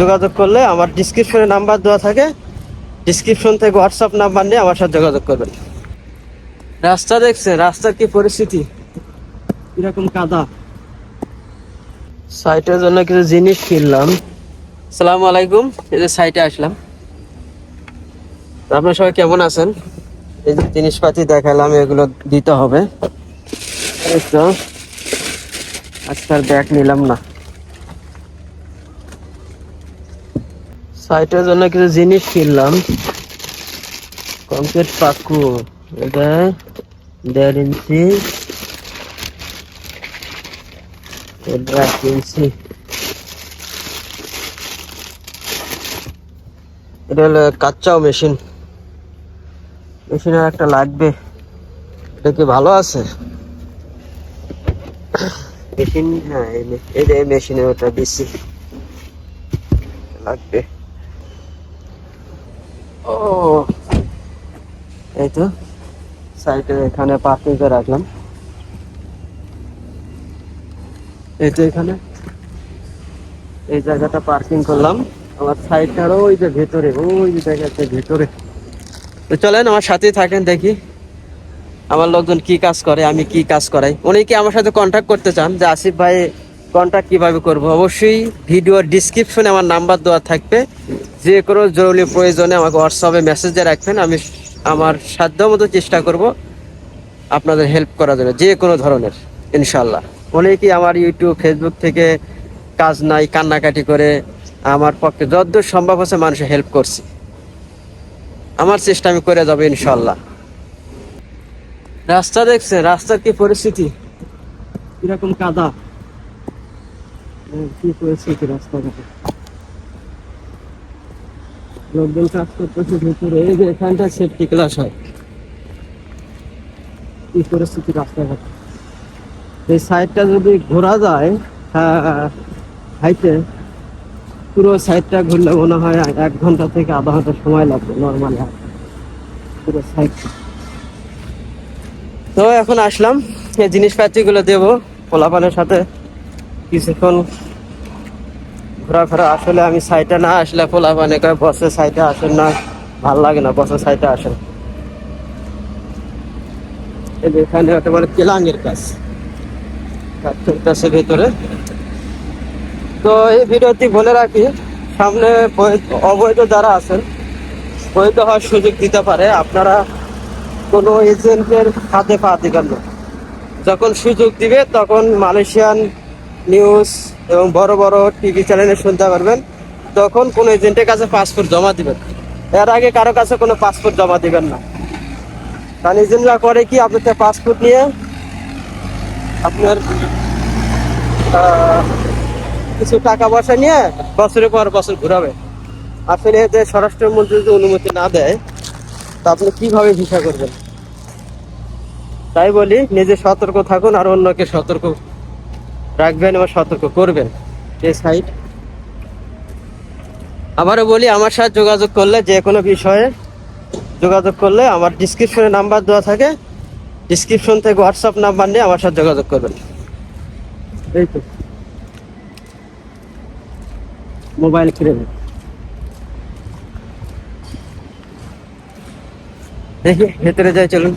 যোগাযোগ করলে আমার ডিসক্রিপশনে নাম্বার দেওয়া থাকে। ডিসক্রিপশন থেকে হোয়াটসঅ্যাপ নাম্বার নিয়ে আমার সাথে যোগাযোগ করবেন। রাস্তা দেখছেন রাস্তার কি পরিস্থিতি? কীরকম কাদা? সাইটের জন্য কিছু জিনিস কিনলাম। সালাম আলাইকুম, এই যে সাইটে আসলাম। আপনার সবাই কেমন আছেন? এই যে জিনিসপাতি দেখালাম, এগুলো দিতে হবে। আজকাল ব্যাগ নিলাম না। সাইটের জন্য কিছু জিনিস কিনলাম। কমপ্লিট পাকু, এটা দেড় ইঞ্চি। এটা এক ইঞ্চি। এটা হলো কাচ্চাও মেশিন। মেশিনের একটা লাগবে। এটা কি ভালো আছে? মেশিন হ্যাঁ এই মে- এই যে এই মেশিনের ওটা দিচ্ছি লাগবে। ও। এই এখানে পার্কিং করে রাখলাম। এই তো এখানে, এই জায়গাটা পার্কিং করলাম। আমার সাইডটারও ওই যে ভেতরে, ওই যে জায়গাটা ভেতরে। তো চলেন, আমার সাথেই থাকেন, দেখি। আমার লোকজন কি কাজ করে, আমি কি কাজ করাই। উনি কি আমার সাথে কন্ট্যাক্ট করতে চান? যে আসিফ ভাই কন্ট্যাক্ট কীভাবে করব? অবশ্যই ভিডিওর ডিসক্রিপশনে আমার নাম্বার দেওয়া থাকবে। যে কোনো জরুরি প্রয়োজনে আমাকে হোয়াটসঅ্যাপে মেসেজ রাখবেন, আমি আমার সাধ্য মতো চেষ্টা করব আপনাদের হেল্প করার জন্য, যে কোনো ধরনের ইনশাল্লাহ অনেকেই আমার ইউটিউব ফেসবুক থেকে কাজ নাই, কান্নাকাটি করে, আমার পক্ষে যতদূর সম্ভব হচ্ছে মানুষের হেল্প করছি। আমার চেষ্টা আমি করে যাব ইনশাল্লাহ রাস্তা দেখছে রাস্তার কি পরিস্থিতি? কীরকম কাদা? কি পরিস্থিতি রাস্তাঘাটে লোকজন কাজ করতেছে ভিতরে এই যে এখানটা সেফটি ক্লাস হয় কি রাস্তাঘাটে এই সাইডটা যদি ঘোরা যায় হাইটে পুরো সাইডটা ঘুরলে মনে হয় এক ঘণ্টা থেকে আধা ঘণ্টা সময় লাগবে নর্মালি পুরো সাইডটা তো এখন আসলাম, এই জিনিসপাতি গুলো দেবো, পোলাপানের সাথে। কিছুক্ষণ ঘোরাফেরা। আসলে আমি সাইটে না আসলে পোলাপানে কয় বসে সাইটে আসেন না। ভালো লাগে না বসে সাইটে আসেন। এখানে একটা বলে কাজ। ভেতরে। তো এই ভিডিওটি বলে রাখি, সামনে অবৈধ যারা আছেন, বৈধ হওয়ার সুযোগ দিতে পারে। আপনারা কোনো এজেন্টের হাতে পা দিবেন না। যখন সুযোগ দিবে, তখন মালয়েশিয়ান নিউজ এবং বড় বড় টিভি চ্যানেলে শুনতে পারবেন। তখন কোন এজেন্টের কাছে পাসপোর্ট জমা দিবেন এর আগে কারও কাছে কোনো পাসপোর্ট জমা দিবেন না। কারণ এজেন্টরা করে কি আপনার পাসপোর্ট নিয়ে আপনার কিছু টাকা পয়সা নিয়ে বছরের পর বছর ঘুরাবে। আসলে এতে স্বরাষ্ট্রমন্ত্রী যদি অনুমতি না দেয়, তা আপনি কীভাবে ভিসা করবেন? তাই বলি, নিজে সতর্ক থাকুন আর অন্যকে সতর্ক রাখবেন এবং সতর্ক করবেন। এই সাইড আবারও বলি, আমার সাথে যোগাযোগ করলে, যে কোনো বিষয়ে যোগাযোগ করলে আমার ডিসক্রিপশনে নাম্বার দেওয়া থাকে। ডিসক্রিপশন থেকে হোয়াটসঅ্যাপ নাম্বার নিয়ে আমার সাথে যোগাযোগ করবেন। এই তো। মোবাইল নেন। দেখি, ভেতরে যাই, চলুন।